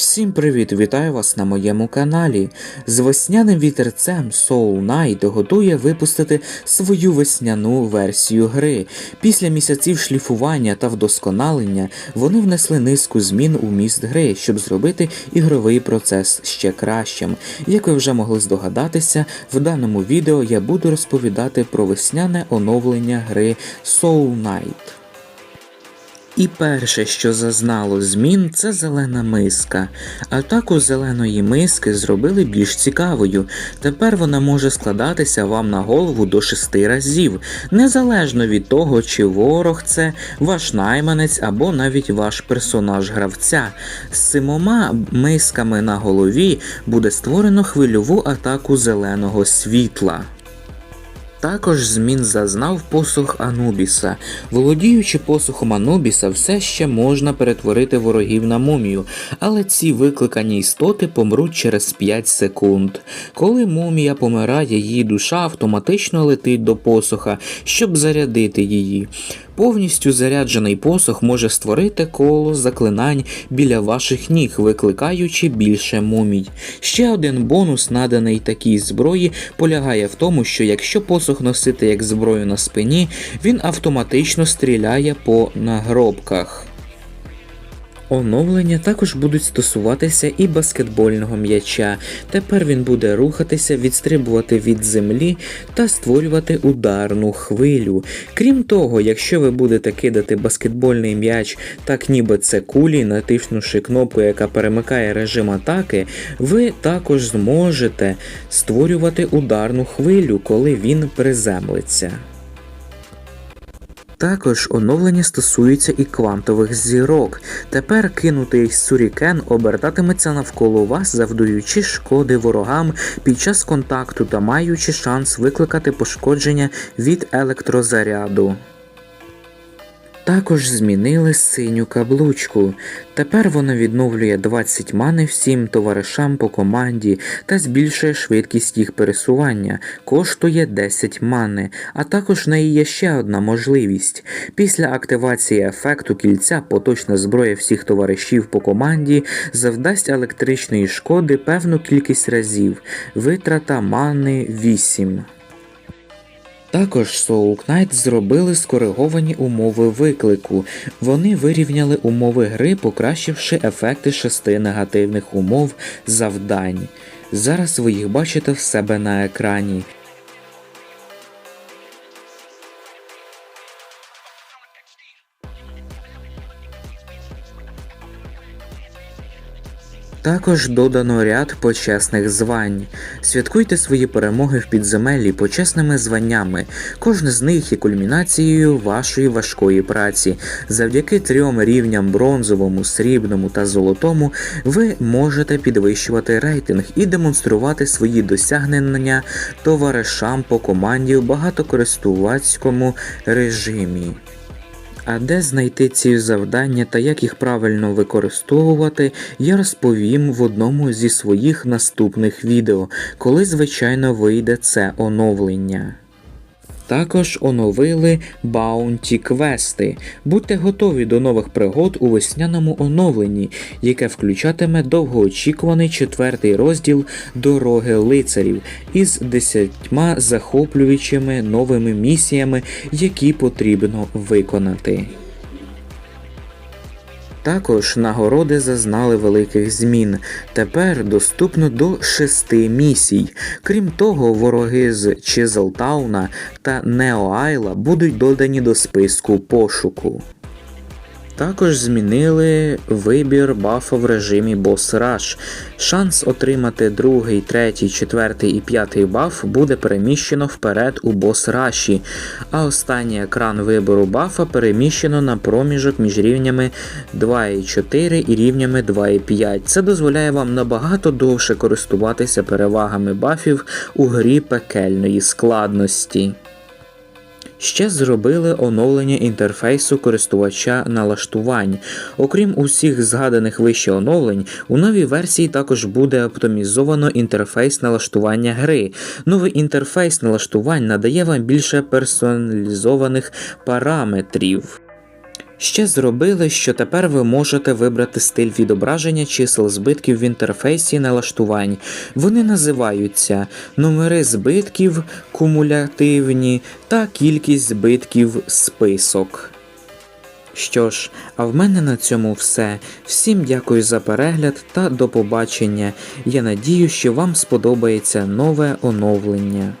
Всім привіт! Вітаю вас на моєму каналі. З весняним вітерцем Soul Knight готує випустити свою весняну версію гри. Після місяців шліфування та вдосконалення вони внесли низку змін у міст гри, щоб зробити ігровий процес ще кращим. Як ви вже могли здогадатися, в даному відео я буду розповідати про весняне оновлення гри Soul Knight. І перше, що зазнало змін, це зелена миска. Атаку зеленої миски зробили більш цікавою. Тепер вона може складатися вам на голову до шести разів, незалежно від того, чи ворог це ваш найманець або навіть ваш персонаж гравця. З симома мисками на голові буде створено хвильову атаку зеленого світла. Також змін зазнав посух Анубіса. Володіючи посухом Анубіса, все ще можна перетворити ворогів на мумію, але ці викликані істоти помруть через 5 секунд. Коли мумія помирає, її душа автоматично летить до посуха, щоб зарядити її. Повністю заряджений посох може створити коло заклинань біля ваших ніг, викликаючи більше мумій. Ще один бонус, наданий такій зброї, полягає в тому, що якщо посох носити як зброю на спині, він автоматично стріляє по нагробках. Оновлення також будуть стосуватися і баскетбольного м'яча. Тепер він буде рухатися, відстрибувати від землі та створювати ударну хвилю. Крім того, якщо ви будете кидати баскетбольний м'яч, так ніби це кулі, натиснувши кнопку, яка перемикає режим атаки, ви також зможете створювати ударну хвилю, коли він приземлиться. Також оновлення стосується і квантових зірок. Тепер кинутий сурікен обертатиметься навколо вас, завдаючи шкоди ворогам під час контакту та маючи шанс викликати пошкодження від електрозаряду. Також змінили синю каблучку. Тепер вона відновлює 20 мани всім товаришам по команді та збільшує швидкість їх пересування, коштує 10 мани, а також в неї є ще одна можливість. Після активації ефекту кільця поточна зброя всіх товаришів по команді завдасть електричної шкоди певну кількість разів. Витрата мани 8. Також Soul Knight зробили скориговані умови виклику. Вони вирівняли умови гри, покращивши ефекти шести негативних умов завдань. Зараз ви їх бачите в себе на екрані. Також додано ряд почесних звань. Святкуйте свої перемоги в підземеллі почесними званнями. Кожне з них є кульмінацією вашої важкої праці. Завдяки трьом рівням бронзовому, срібному та золотому ви можете підвищувати рейтинг і демонструвати свої досягнення товаришам по команді в багатокористувацькому режимі. А де знайти ці завдання та як їх правильно використовувати, я розповім в одному зі своїх наступних відео, коли звичайно вийде це оновлення. Також оновили баунті квести. Будьте готові до нових пригод у весняному оновленні, яке включатиме довгоочікуваний четвертий розділ Дороги лицарів із десятьма захоплюючими новими місіями, які потрібно виконати. Також нагороди зазнали великих змін. Тепер доступно до шести місій. Крім того, вороги з Чизлтауна та Неоайла будуть додані до списку пошуку. Також змінили вибір бафа в режимі Boss Rush. Шанс отримати другий, третій, четвертий і п'ятий баф буде переміщено вперед у Boss Rush, а останній екран вибору бафа переміщено на проміжок між рівнями 2,4 і рівнями 2,5. Це дозволяє вам набагато довше користуватися перевагами бафів у грі пекельної складності. Ще зробили оновлення інтерфейсу користувача налаштувань. Окрім усіх згаданих вище оновлень, у новій версії також буде оптимізовано інтерфейс налаштування гри. Новий інтерфейс налаштувань надає вам більше персоналізованих параметрів. Ще зробили, що тепер ви можете вибрати стиль відображення чисел збитків в інтерфейсі налаштувань. Вони називаються номери збитків кумулятивні та кількість збитків список. Що ж, а в мене на цьому все. Всім дякую за перегляд та до побачення. Я надію, що вам сподобається нове оновлення.